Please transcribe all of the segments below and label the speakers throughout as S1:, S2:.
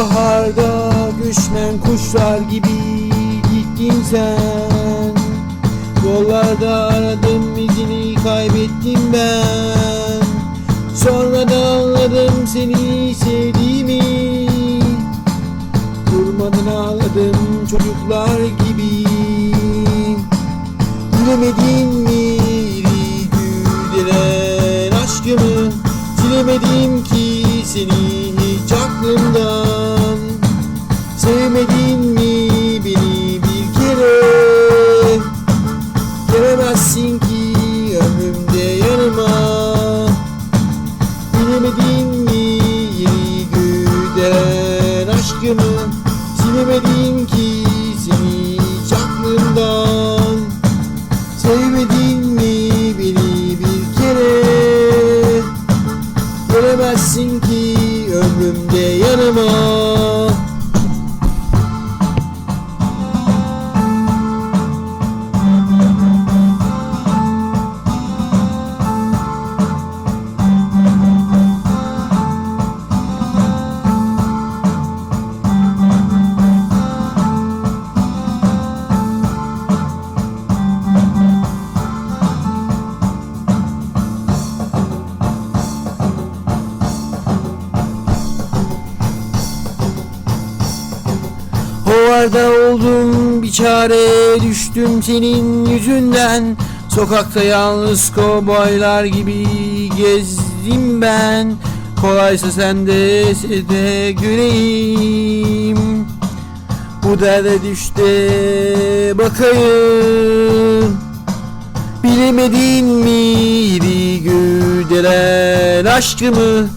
S1: Baharda göçmen kuşlar gibi gittin sen. Yollarda aradım izini kaybettim ben. Sonra da anladım seni sevdiğimi. Durmadan ağladım çocuklar gibi. Bilemedin mi güdelen aşkımı? Silemedim ki seni hiç aklımdan Sevmedin mi beni bir kere? Gelemezsin ki ömrümde yanıma. Bilemedin mi yeni güdelen aşkımı Silemedin ki seni hiç aklımdan Sevmedin mi beni bir kere? Gelemezsin ki ömrümde yanıma Hovarda oldum bir çare düştüm senin yüzünden. Sokakta yalnız kovboylar gibi gezdim ben. Kolaysa sen de de göreyim Bu derde düş de bakayım. Bilemedin miydi güdelen aşkımı?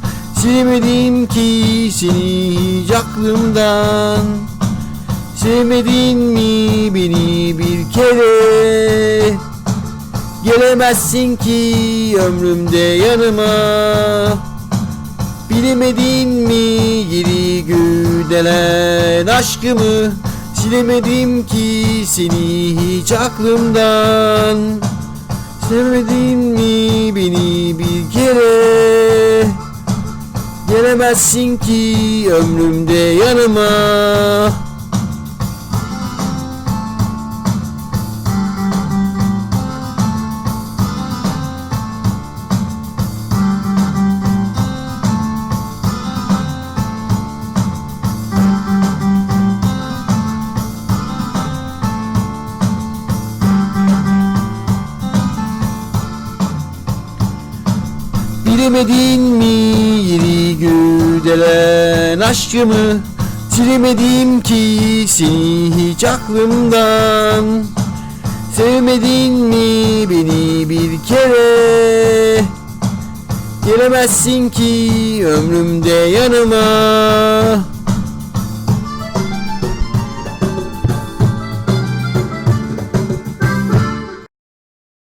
S1: Silemedim ki seni hiç aklımdan Sevmedin mi beni bir kere? Gelemezsin ki ömrümde yanıma. Bilemedin mi geri güdelen aşkımı? Silemedim ki seni hiç aklımdan. Sevmedin mi beni bir kere? Gelemezsin ki ömrümde yanıma Bilemedin mi yeri güdelen aşkımı? Silemedim ki seni hiç aklımdan. Sevmedin mi beni bir kere? Gelemezsin ki ömrümde yanıma